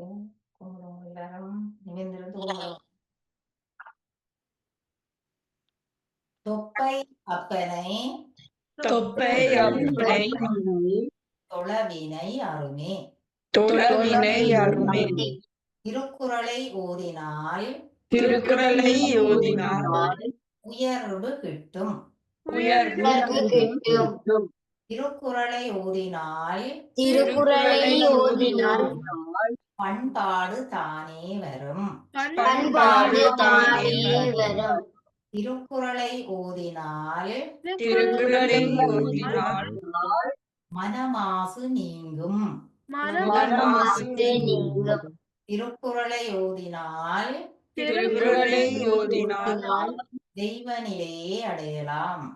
கும்பிடுவோம் எல்லாரும் நிமிர்ந்திருந்து கும்பிடுவோம் தொப்பை அப்பனை தொப்பை அப்பனை தொழவினை அருமே தொழவினை அருமே திருக்குறளை ஓதினால் திருக்குறளை ஓதினால் உயர்வு கிட்டும் உயர்வு கிட்டும். திருக்குறளை ஓதினால் திருக்குறளை ஓதினால் பண்பாடு தானே வரும். பண்பாடு தானே வரும். திருக்குறளை ஓதினால் திருக்குறளை ஓதினால் மனமாசு நீங்கும். மனமாசு நீங்கும். திருக்குறளை ஓதினால் திருக்குறளை ஓதினால் தெய்வ நிலையை அடையலாம்.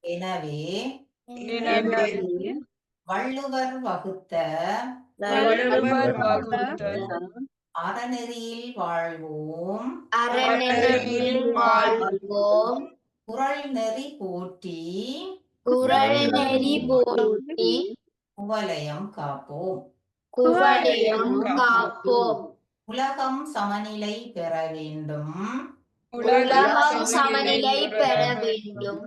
எனவே எனவே வள்ளுவர் வகுத்த வள்ளுவர் வகுத்த அறநெறியில் வாழ்வோம். அறநெறியில் வாழ்வோம். குறள் நெறி போற்றி. குறள் நெறி போற்றி. குவலயம் காப்போம். குவளையம் காப்போம். உலகம் சமநிலை பெற வேண்டும். உலகம் சமநிலை பெற வேண்டும்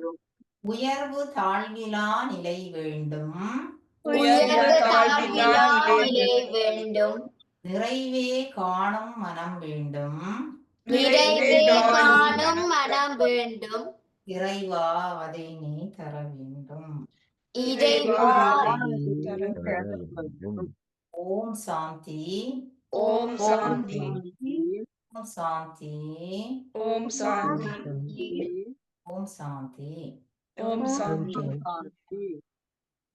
உயர்வு தாழ்விலா நிலை வேண்டும். உயர்வு தாழ்விலா நிலை வேண்டும். நிறைவே காணும் மனம் வேண்டும். நிறைவே காணும் மனம் வேண்டும். இறைவா அதை நீ தர வேண்டும். ஓம் சாந்தி. ஓம் சாந்தி. ஓம் சாந்தி ஓம் சாந்தி ஓம் சாந்தி ஓம் சாந்தி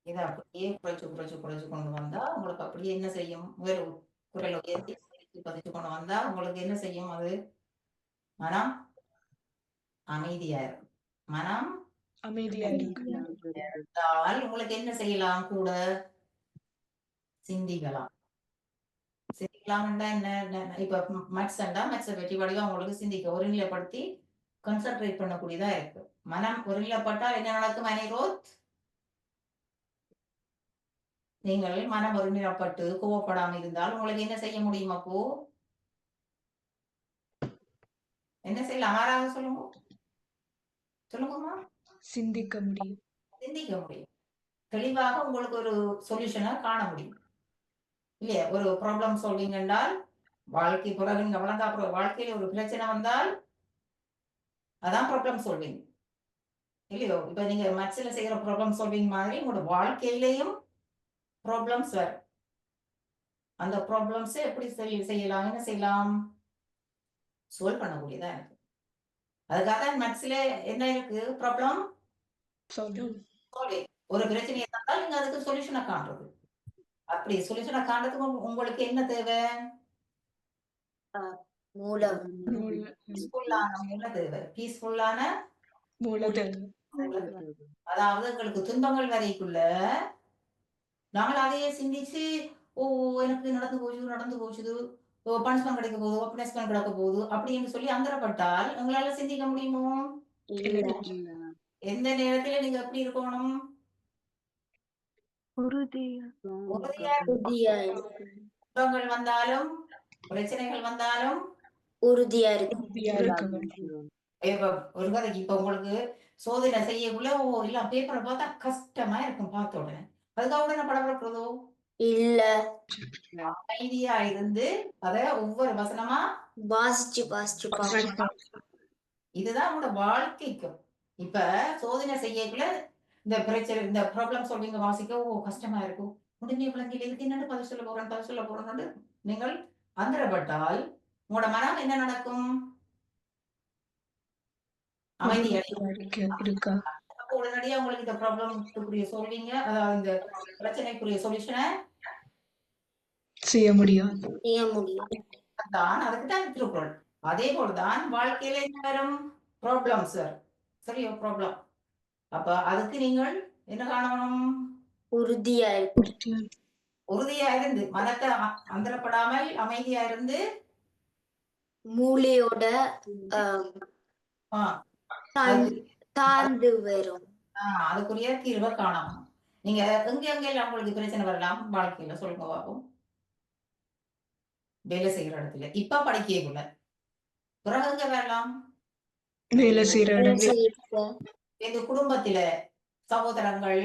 இதை அப்படியே குறைச்சு குறைச்சு குறைச்சு கொண்டு வந்தா உங்களுக்கு அப்படியே என்ன செய்யும்? வேறு குரல் உயர்த்தி பதிச்சு கொண்டு வந்தா உங்களுக்கு என்ன செய்யும் அது? மனம் அமைதியா இருக்கும் மனம் அமைதியா இருந்தால் உங்களுக்கு என்ன செய்யலாம் கூட? சிந்திக்கலாம். சிந்திக்கலாம்னா என்ன என்ன- இப்ப மேக்ஸ் மேக்ஸை வெற்றி வடிவா உங்களுக்கு சிந்திக்க ஒருநிலைப்படுத்தி கான்சென்ட்ரேட் பண்ணக்கூடியதா இருக்கு. மனம் ஒருநிலைப்பட்டால் என்ன நடக்கும் அனைரோத் நீங்கள் மனம் ஒருநிலைப்பட்டு கோவப்படாம இருந்தால் உங்களுக்கு என்ன செய்ய முடியும் அப்போ? என்ன செய்யலாம்? ஆறாவது சொல்லுங்க. சொல்லுங்கம்மா. சிந்திக்க முடியும். சிந்திக்க முடியும். தெளிவாக உங்களுக்கு ஒரு சொல்யூஷனை காண முடியும். இல்லையா? ஒரு ப்ராப்ளம் சால்விங் என்றால் வாழ்க்கை பிறகு நீங்க வளர்ந்தா அப்புறம் வாழ்க்கையில ஒரு பிரச்சனை வந்தால் அதான் ப்ராப்ளம் சால்விங் இல்லையோ? இப்ப நீங்க மேக்ஸ்ல செய்யற ப்ராப்ளம் சால்விங் மாதிரி உங்களோட வாழ்க்கையிலையும் ப்ராப்ளம்ஸ் வரும். அந்த ப்ராப்ளம்ஸை எப்படி செய்- செய்யலாம்? என்ன செய்யலாம்? சால்வ் பண்ணக்கூடியதா இருக்கு. அதுக்காக மேக்ஸ்ல என்ன இருக்கு? ப்ராப்ளம். ஒரு பிரச்சனை இருந்தால் நீங்க அதுக்கு சொல்யூஷனை காண்றது. அப்படி சொல்யூஷனை காண்றதுக்கு உங்க- உங்களுக்கு என்ன தேவை? மூலம் பீஸ்ஃபுல்லான மூல தேவை? பீஸ்ஃபுல்லான மூலதல் அதாவது உங்களுக்கு துன்பங்கள் வரைக்குள்ள நாங்கள் அதையே சிந்திச்சு ஓ எனக்கு நடந்து போச்சு நடந்து போச்சுது. ஓ பனிஷ்மெண்ட் கிடைக்க போகுது பனிஷ்மெண்ட் கிடைக்க போகுது அப்படின்னு சொல்லி அந்தரப்பட்டால் உங்களால சிந்திக்க முடியுமோ? எந்த நேரத்துல நீங்க எப்படி இருக்கணும்? துன்பங்கள் வந்தாலும் பிரச்சனைகள் வந்தாலும் உறுதியா இருக்கு ஒரு கதைக்கு இப்ப உங்களுக்கு சோதனை செய்யக்குள்ள ஓ இல்ல பேப்பரை பார்த்தா கஷ்டமா இருக்கும் பார்த்த உடனே. அதுக்காக உடனே படப்படுறதோ இல்ல. அமைதியா இருந்து அத ஒவ்வொரு வசனமா வாசிச்சு வாசிச்சு இதுதான் உங்களோட வாழ்க்கைக்கும். இப்ப சோதனை செய்யக்குள்ள இந்த பிரச்சனை இந்த ப்ராப்ளம் சொல்வீங்க வாசிக்க ஓ கஷ்டமா இருக்கும் உடனே விளங்கில இதுக்கு என்னன்னு பதில் சொல்ல போறேன் பதில் சொல்ல போறேன்னு நீங்கள் அந்தரப்பட்டால் உங்களோட மனம் என்ன நடக்கும்? அமைதி உடனடியா உங்களுக்கு இந்த ப்ராப்ளம்க்குரிய சொல்வீங்க. அதாவது இந்த பிரச்சனைக்குரிய சொல்யூஷனை செய்ய முடியும். செய்ய முடியும். தான் அதுக்கு தான் திருக்குறள். அதே போலதான் வாழ்க்கையில என்ன வரும்? ப்ராப்ளம்ஸ் வரும் சரியோ ப்ராப்ளம் அப்ப அதுக்கு நீங்கள் என்ன காணணும்? உறுதியா உறுதியா இருந்து மனத்தை அந்தரப்படாமல் அமைதியா இருந்து மூளையோட தாழ்ந்து- வரும். ஆ, அதுக்குரிய தீர்வை காணணும். நீங்க எங்க எங்க எல்லாம் உங்களுக்கு பிரச்சனை வரலாம்? வாழ்க்கையில சொல்லுங்க பாப்போம். வேலை செய்யற இடத்துல. இப்ப படிக்கக்குள்ள. பிறகு எங்க வரலாம்? வேலை செய்யற செய்யறது. எங்க குடும்பத்தில சகோதரங்கள்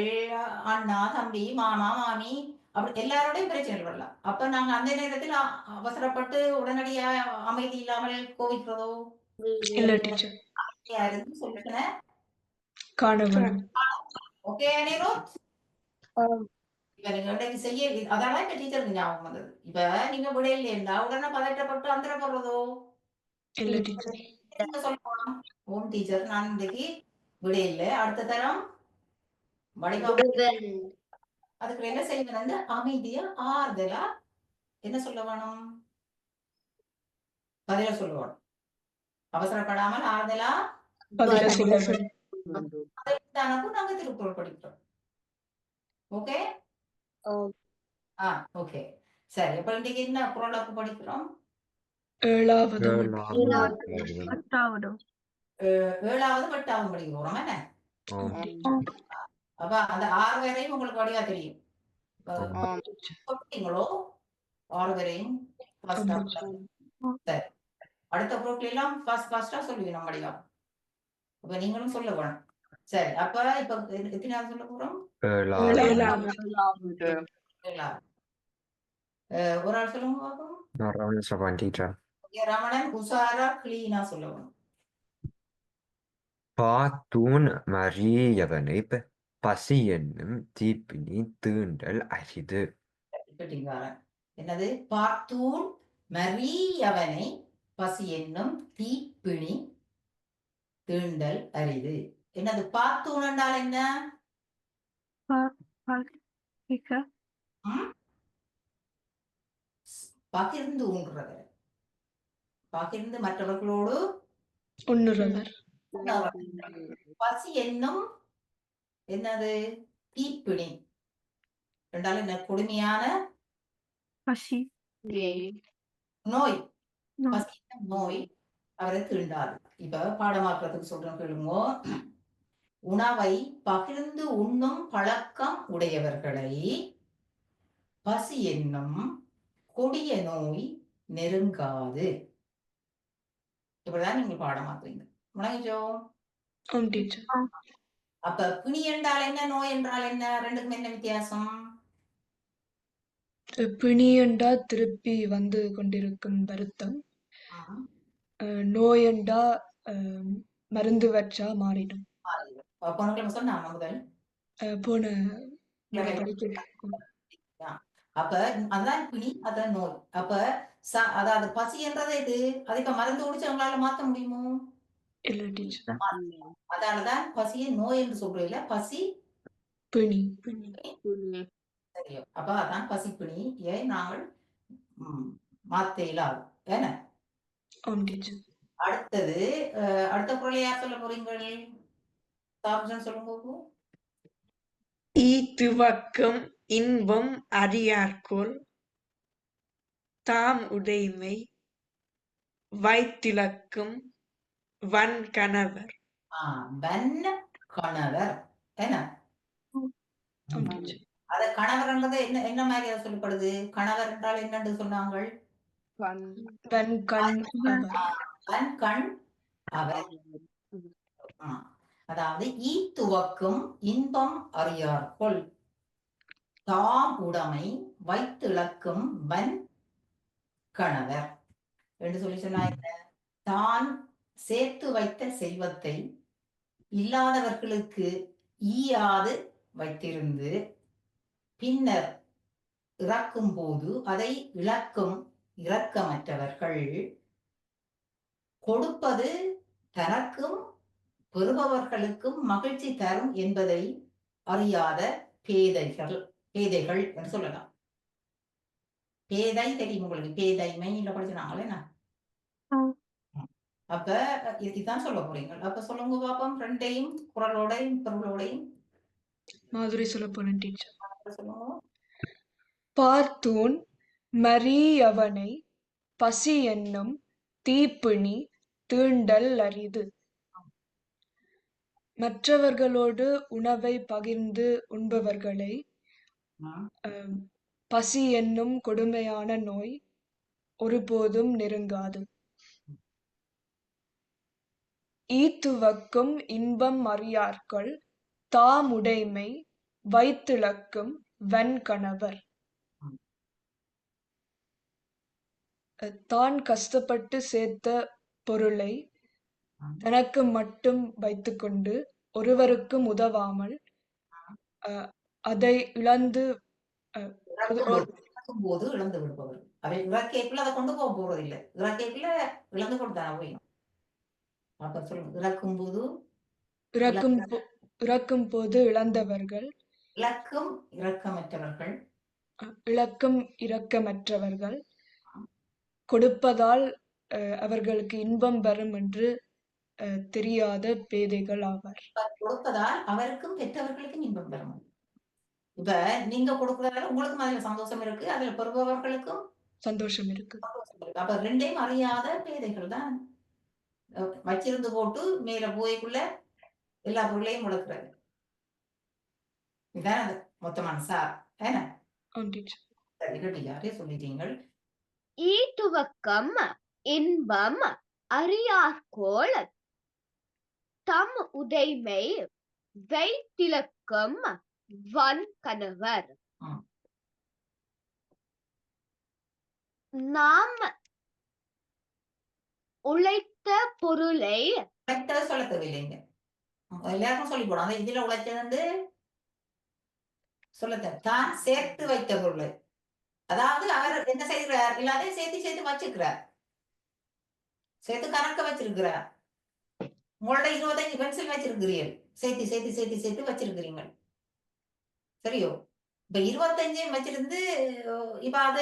அண்ணா தம்பி மாமா மாமி அப்படி எல்லாரோடையும் பிரச்சனை வரலாம். அப்ப நாங்க அந்த நேரத்தில் அவசரப்பட்டு உடனடியா அமைதி இல்லாமல் கோவிக்கிறதோ இல்ல டீச்சர் அமைதியா இருந்து வேணும் ஓகே. இப்ப நீங்க செய்ய அதெல்லாம் இப்ப டீச்சருக்கு ஞாபகம் வந்தது. இப்ப நீங்க விடையில இருந்தா உடனே பதட்டப்பட்டு டீச்சர் நீங்க சொல்லணும் ஓம் டீச்சர் நான் இன்றைக்கு விடையில அடுத்த தரம். வடிவம். அதுக்கு என்ன செய்வது வந்து அமைதியா ஆறுதலா என்ன சொல்ல வேணும் பதில சொல்லுவோம் அவசரப்படாமல் ஆறுதலா? அதற்கானக்கும் நாங்க திருக்குறள் படிக்கிறோம். ஓகே. ஆ ஓகே. சரி அப்ப இன்னைக்கு என்ன குரலுக்கு படிக்கிறோம்? ஏழாவது ஏழாவது. எட்டாவது படிக்க போறோம் என்ன? அப்ப அந்த ஆறு வரையும் உங்களுக்கு வடிவா தெரியும். ஆறு சரி. அடுத்த குரூப்ல எல்லாம் ஃபர்ஸ்ட் ஃபர்ஸ்டா சொல்லுவீங்க வடிவா அப்ப நீங்களும் சொல்ல வேணும் சரி அப்ப இப்ப எ- எத்தனாவது சொல்ல போறோம்? ஒரு ஆள் சொல்லுங்க ரமணன் உஷாரா கிளீனா சொல்லணும் பாத்தூன் மறியவனை பசி என்னும் தீப்பினி தீண்டல் அரிது என்னது பார்த்தூன் மறியவனை பசி என்னும் தீப்பிணி தீண்டல் அரிது என்னது பார்த்தூன் என்றால் என்ன ம்? பகிர்ந்து உண்றவர் பகிர்ந்து மற்றவர்களோடு ஒன்னுறவர் பசி என்னும் என்னது? தீப்பிணி என்றால் என்ன? கொடுமையான பசி. நோய். நோய். பசி என்னும் நோய் அவரை தீண்டாது. இப்ப பாடமாக்குறதுக்கு சொல்றேன் கேளுங்க. உணவை பகிர்ந்து உண்ணும் பழக்கம் உடையவர்களை பசி என்னும் கொடிய நோய் நெருங்காது. இப்படிதான் நீங்க பாடமாக்குறீங்க. டீச்சர் அப்ப பிணி என்றால் என்ன நோய் என்றால் என்ன? ரெண்டுக்கும் என்ன வித்தியாசம்? பிணியண்டா திருப்பி வந்து கொண்டிருக்கும் வருத்தம். நோயண்டா அஹ் மருந்து வச்சா மாறிடும். போன போன அப்ப அதான் பிணி அதான் நோய். அப்ப ச- அதாவது பசி என்றது எது? அதை இப்ப மருந்து குடிச்சு அவங்களால மாத்த முடியுமோ? அதனாலதான் பசியை நோய் என்று சொல்றீங்கள பசி பிணி. சரியோ அப்ப அதான் பசி பிணி. ஏன் நாங்கள் மாத்த இயலாது ஏன அடுத்தது அடுத்த குரலை யார் சொல்ல போறீங்கள்? தாப்ஜன் சொல்லுங்க பாப்போம். ஈத்துவக்கும் இன்பம் அறியார்கோல் தாம் உடைமை வைத்திலக்கும் வன் கணவர் ஆ வன் கணவர் என்ன அத கணவர்ன்றது என்ன என்ன மாதிரி சொல்லப்படுது? கணவர் என்றால் என்னன்னு சொன்னாங்க அவர் வன் கண் அவர் ஆ, அதாவது ஈ துவக்கும் இன்பம் அறியார்கொள். தாம் உடைமை வைத்திழக்கும் வன் கணவர் என்று சொல்லி சொன்னா என்ன? தான் சேர்த்து வைத்த செல்வத்தை இல்லாதவர்களுக்கு ஈயாது வைத்திருந்து பின்னர் இறக்கும் போது அதை இழக்கும் இரக்கமற்றவர்கள் கொடுப்பது தனக்கும் பெறுபவர்களுக்கும் மகிழ்ச்சி தரும் என்பதை அறியாத பேதைகள் பேதைகள் என்று சொல்லலாம். பேதை தெரியும் உங்களுக்கு. பேதை மெயின்ல படிச்சுனாங்களே என்ன? அப்ப இது- இதுதான் சொல்ல போறீங்க. அப்ப சொல்லுங்க பாப்போம். ரெண்டையும் குரலோடையும் பொருளோடையும் மாதிரி சொல்ல போறேன் டீச்சர். பார்த்தூன் மறியவனை பசி என்னும் தீப்பிணி தீண்டல் அரிது. மற்றவர்களோடு உணவை பகிர்ந்து உண்பவர்களை பசி என்னும் கொடுமையான நோய் ஒருபோதும் நெருங்காது. ஈத்துவக்கும் இன்பம் அறியார்கள் தாமுடைமை வைத்திளக்கும் வெண்கணவர். தான் கஷ்டப்பட்டு சேர்த்த பொருளை தனக்கு மட்டும் வைத்துக்கொண்டு ஒருவருக்கும் உதவாமல் அதை இழந்து அஹ், போது இழந்து விடுபவர். அவை இறக்கைக்குள்ள அதை கொண்டு போக போறதில்லை. இழந்து கொண்டு தானே போயிடும் அப்ப இறக்கும் போது இறக்கும் போ- இறக்கும் போது இழந்தவர்கள். இலக்கும் இரக்கமற்றவர்கள். அஹ், இளக்கம் இரக்கமற்றவர்கள். கொடுப்பதால் அவர்களுக்கு இன்பம் வரும் என்று தெரியாத பேதைகள் ஆவார். கொடுப்பதால் அவருக்கும் பெற்றவர்களுக்கும் இன்பம் பெறும் இப்ப நீங்க கொடுக்கறதால உங்களுக்கும் அதுல சந்தோஷம் இருக்கு அதுல பெறுபவர்களுக்கும் சந்தோஷம் இருக்கு. அப்ப ரெண்டையும் அறியாத பேதைகள் தான். வச்சிருந்து போட்டு மேல போய்க்குள்ள எல்லா பொருளையும் முடக்குறது. இதான் அது மொத்தமான சார் ரெடியாரே சொல்லிட்டீங்கள்? ஈத்துவக்கம் இன்பம் அறியார்கோள் தம் உடைமை வைத்திலக்கம் வன்கணவர் ம். நாம் உழைத்த பொருளை உழைத்தது சொல்ல தேவையில்லைங்க எல்லாருக்கும் சொல்லி போடும் அந்த இதுல உழைச்சது வந்து சொல்ல தான் சேர்த்து வைத்த பொருள். அதாவது அவர் என்ன செய்கிறார்? எல்லாத்தையும் சேர்த்து சேர்த்து வச்சிருக்கிறார். சேர்த்து கணக்க வச்சிருக்கிறார். உங்களோட இருபத்தஞ்சு பென்சில் வச்சிருக்கிறீர்கள். சேர்த்து சேர்த்து சேர்த்து சேர்த்து வச்சிருக்கிறீங்க சரியோ? இப்ப இருபத்தஞ்சையும் வச்சிருந்து இப்ப அது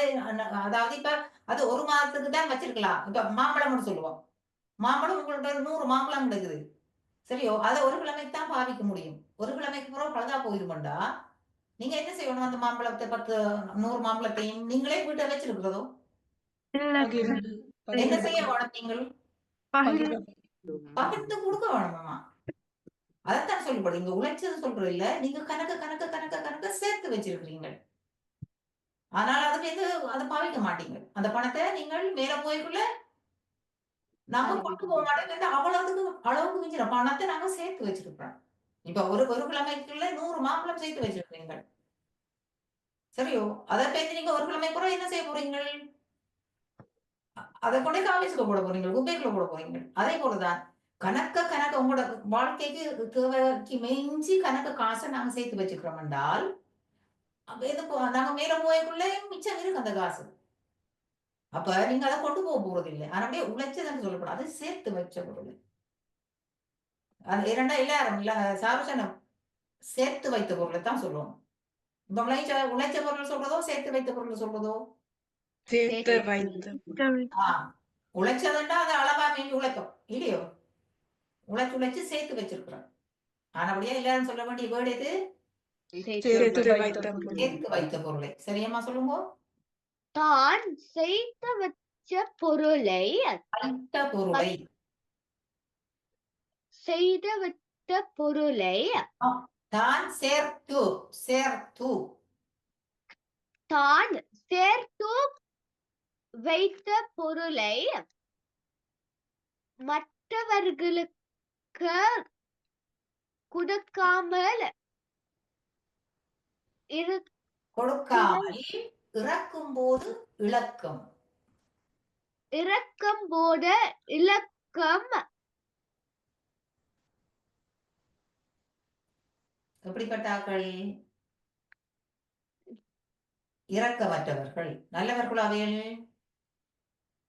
அதாவது இப்ப அது ஒரு மாதத்துக்கு தான் வச்சிருக்கலாம். இப்ப மாம்பழம்னு சொல்லுவோம். மாம்பழம் உங்கள்ட்ட ஒரு நூறு மாம்பழம் கிடைக்குது. சரியோ? அதை ஒரு கிழமைக்கு தான் பாவிக்க முடியும். ஒரு கிழமைக்கு பிறகு பழுதா போயிருமெண்டா? நீங்க என்ன செய்யணும் அந்த மாம்பழத்தை பத்து நூறு மாம்பழத்தையும் நீங்களே வீட்டை வச்சிருக்கிறதோ? என்ன செய்ய வேணும் நீங்கள்? பகிர்ந்து கொடுக்க வேணுமாமா அதைத்தான் சொல்லப்படும் இங்க உழைச்சது சொல்றது இல்ல. நீங்க கணக்க கணக்க கணக்க கணக்க சேர்த்து வச்சிருக்கிறீங்க ஆனால் அதுல இருந்து அதை பாவிக்க மாட்டீங்க அந்த பணத்தை நீங்கள் மேல போய்க்குள்ள நாங்க கொண்டு போக மாட்டோம். அவ்வளவுக்கு அளவுக்கு மிஞ்சின பணத்தை நாங்க சேர்த்து வச்சிருக்கிறோம் இப்ப ஒரு ஒரு கிழமைக்குள்ள நூறு மாம்பழம் சேர்த்து வச்சிருக்கிறீங்க சரியோ? அதை பேசி நீங்க ஒரு கிழமை கூட என்ன செய்ய போறீங்க அதை கொண்டே காமிச்சுக்க போட போறீங்க குப்பைக்குள்ள போட போறீங்க அதே போலதான். கணக்க கணக்க உங்களோட வாழ்க்கைக்கு தேவைக்கு மெஞ்சி கணக்க காசை நாங்க சேர்த்து வச்சுக்கிறோம் என்றால் நாங்க மேல போய்க்குள்ள மிச்சம் இருக்கு அந்த காசு. அப்ப நீங்க அதை கொண்டு போக போறது இல்லை அப்படியே உழைச்சதுன்னு சொல்லப்படும். அது சேர்த்து வச்ச பொருள். அது இரண்டா எல்லாரும் இல்ல சாருசனம் சேர்த்து வைத்த பொருளை தான் சொல்லுவோம். இப்ப உழைச்ச உழைச்ச பொருள் சொல்றதோ சேர்த்து வைத்த பொருள் சொல்றதோ? உழைச்சதுண்டா அது அளவா மீறி உழைக்கும். இல்லையோ? உழைச்சு உழைச்சு சேர்த்து வச்சிருக்கிறோம். ஆனபடியா எல்லாரும் சொல்ல வேண்டிய வேர்டு எது? சேர்த்து வைத்த வைத்த பொருள். பொருள். சேர்த்து வைத்த பொருளை. சரியம்மா சொல்லுங்க. தான் செய்து வச்ச பொருளை வைத்த பொருளை. செய்து வச்ச பொருளை தான் சேர்த்து சேர்த்து. தான் சேர்த்து வைத்த பொருளை மற்றவர்களுக்கு கொடுக்காமல் இரு கொடுக்காமல் இறக்கும் போது இழக்கும் இறக்கும் போது இலக்கம். எப்படிப்பட்டார்கள்? இரக்கமற்றவர்கள் நல்லவர்கள் அவைகள்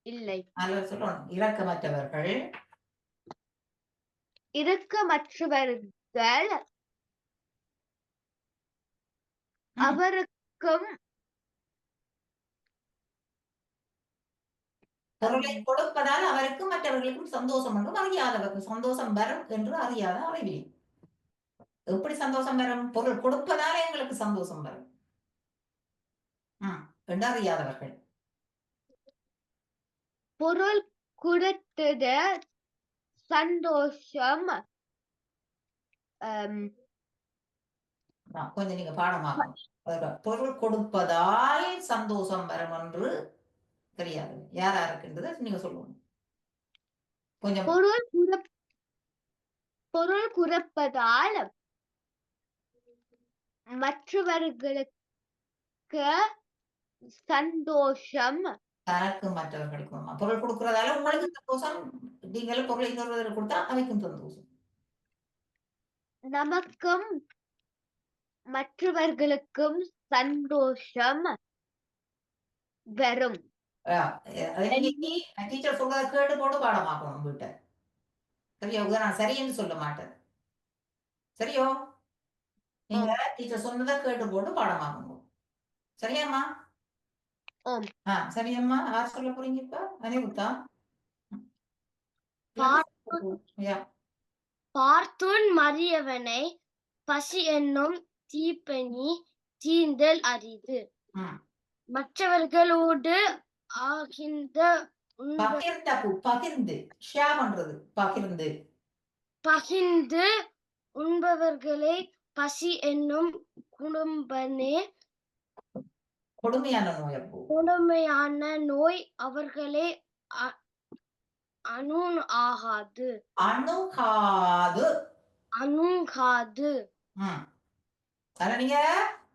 இல்லை. நல்லவர் சொல்லணும் இரக்கமற்றவர்கள் இறக்கமற்றவர்கள். அவருக்கும் பொருளை கொடுப்பதால் அவருக்கும் மற்றவர்களுக்கும் சந்தோஷம் என்றும் அறியாதவர்கள் சந்தோஷம் வரும் என்று அறியாத அறிவிலி. எப்படி சந்தோஷம் வரும்? பொருள் கொடுப்பதால எங்களுக்கு சந்தோஷம் வரும். என்று அறியாதவர்கள். பொருள் கொடுத்தது சந்தோஷம். கொஞ்சம் நீங்க அதுக்கு பொருள் கொடுப்பதால் சந்தோஷம் வரும் என்று தெரியாது. யார் யாருக்குன்றது நீங்க சொல்லுங்க. கொஞ்சம் பொருள் பொருள் குறப்பதால் மற்றவர்களுக்கு சந்தோஷம். தனக்கு மற்றவர்களுக்கும் பொருள் கொடுக்கறதால உங்களுக்கு சந்தோஷம். நீங்களும் பொருளை இன்னொருவர் கொடுத்தா அவைக்கும் சந்தோஷம். நமக்கும் மற்றவர்களுக்கும் சந்தோஷம் வரும். நீ டீச்சர் சொல்றத கேட்டு போட்டு பாடமாக்கணும் வீட்டை சரியா நான் சரின்னு சொல்ல மாட்டேன் சரியோ நீங்க டீச்சர் சொன்னதை கேட்டு போட்டு பாடமாக்கணும் சரியாம்மா. ஆ சரியம்மா யார் சொல்ல போறீங்க இப்ப அனிருத்தா பார்த்துன் மறியவனை பசி என்னும் தீப்பெனி தீண்டல் அரிது. மற்றவர்களோடு ஆகின்ற பகிர்ந்த பகிர்ந்து பண்றது பகிர்ந்து. பகிர்ந்து உண்பவர்களை பசி என்னும் குடும்பனே கொடுமையான நோய் அப்போ. கொடுமையான நோய் அவர்களே அணு ஆகாது. அணுகாது. அணுகாது. நீங்க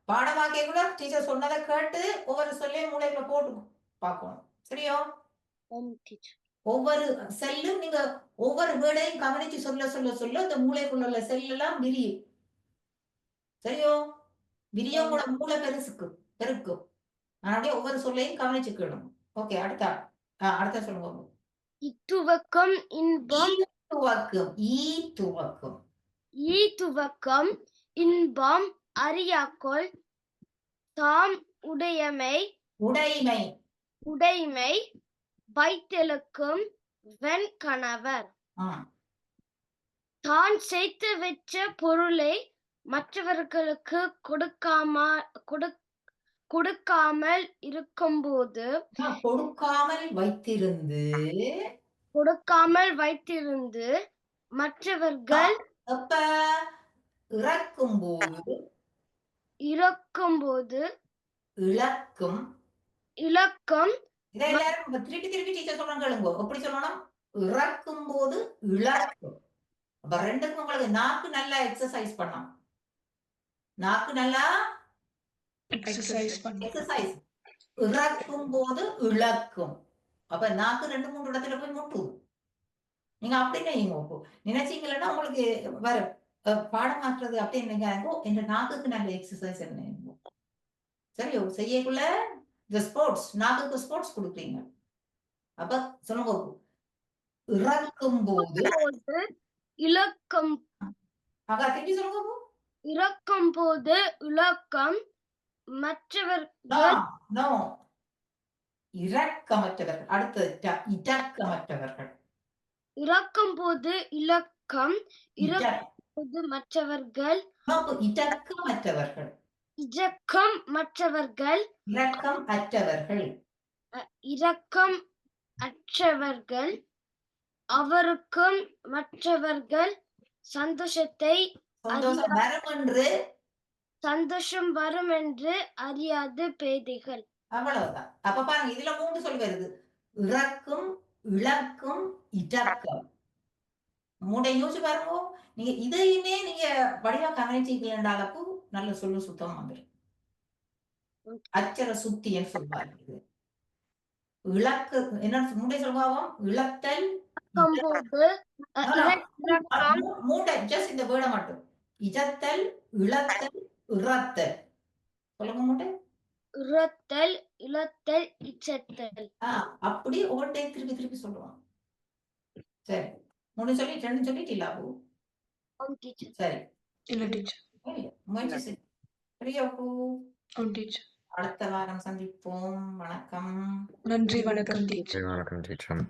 பாடமாக்கிய கூட டீச்சர் சொன்னதை கேட்டு ஒவ்வொரு சொல்லையும் மூளைக்குள்ள போட்டு பார்க்கணும். சரியோ? ஒவ்வொரு செல்லும் நீங்க ஒவ்வொரு வேர்டையும் கவனிச்சு சொல்ல சொல்ல சொல்ல இந்த மூளைக்குள்ள உள்ள செல் எல்லாம் விரியும். சரியோ? விரியும் கூட மூளை பெருசுக்கு பெருக்கும். அதனால ஒவ்வொரு சொல்லையும் கவனிச்சு கேளுங்க. ஓகே அடுத்த அடுத்த சொல்லுங்க இத்துவக்கம் இன்பம். துவக்கும் ஈ துவக்கும் ஈ துவக்கம் இன்பம் அறியாக்கொள் தாம் உடையமை. உடைமை. உடைமை வைத்தெழுக்கும் வெண் கணவர். தான் சேர்த்து வச்ச பொருளை மற்றவர்களுக்கு கொடுக்காம கொடு கொடுக்காமல் இருக்கும்போது கொடுக்காமல் வைத்திருந்து. கொடுக்காமல் வைத்திருந்து மற்றவர்கள் அப்ப இறக்கும் போது இறக்கும்போது இழக்கும் இலக்கம் இதை எல்லாரும் திருப்பி திருப்பி டீச்சர் சொல்றாங்க கேளுங்க. எப்படி சொல்லணும்? இறக்கும் போது இழக்கும். அப்ப ரெண்டுக்கும் உங்களுக்கு நாக்கு நல்லா எக்ஸசைஸ் பண்ணணும். நாக்கு நல்லா எக்ஸசைஸ் பண்ணி எக்ஸசைஸ் இறக்கும் போது இழக்கும். அப்ப நாக்கு ரெண்டு மூணு இடத்துல போய் முட்டுது நீங்க அப்படி நினைங்க இப்போ நினைச்சீங்கன்னா உங்களுக்கு வர அஹ், பாடமாக்குறது அப்படின்னு நினைக்காங்க என்ற நாக்குக்கு நல்ல எக்ஸசைஸ் என்ன சரியோ? செய்யக்குள்ள இந்த ஸ்போர்ட்ஸ் நாக்குக்கு ஸ்போர்ட்ஸ் கொடுக்குறீங்க. அப்ப சொல்லுங்க. இறக்கும் போது இலக்கம். அக்கா திருப்பி சொல்லுங்க. இறக்கும் போது இலக்கம் no. இரக்கமற்றவர்கள் அடுத்தது இடக்கமற்றவர்கள். இறக்கும் போது இலக்கம் இறக்கும் போது மற்றவர்கள் no, இறக்கம் மற்றவர்கள். இரக்கம் அற்றவர்கள். இரக்கம் அற்றவர்கள். அவருக்கும் மற்றவர்கள் சந்தோஷத்தை சந்தோஷம் வரும் என்று அறியாது பேதைகள். அவ்வளவுதான். அப்ப பாருங்க இதுல மூணு சொல் வருது. இறக்கும் இழக்கும் இடக்கம் மூணை யோசிச்சு பாருங்க. நீங்க இதையுமே நீங்க வடிவா கவனிச்சிக்கலண்டாலப்போ நல்ல சொல்லு சுத்தம் வந்துடும் அச்சர சுத்தின்னு சொல்வாங்க இழக்கு என்ன மூண்டை சொல்வாவும் இழத்தல் இறக்கும் போது அஹ், ஆனா, இறக்கம் மூ- மூண்டை ஜஸ்ட் இந்த வேர்டை மட்டும். இழத்தல் இழத்தல் இறத்தல். சொல்லுங்க மூண்டை. இறத்தல் இழத்தல் இச்சத்தல். ஆஹ் அப்படி ஒவ்வொன்றையும் திருப்பி திருப்பி சொல்லுவாங்க சரி. மூணு சொல்லி ரெண்டு சொல்லிட்டீங்களா பூ. ஓம் டீச்சர். சரி. இல்ல டீச்சர். சரி, முயற்சி செய். சரியா பூ. ஆம் டீச்சர். அடுத்த வாரம் சந்திப்போம். வணக்கம். நன்றி வணக்கம் டீச்சர். வணக்கம் டீச்சர்.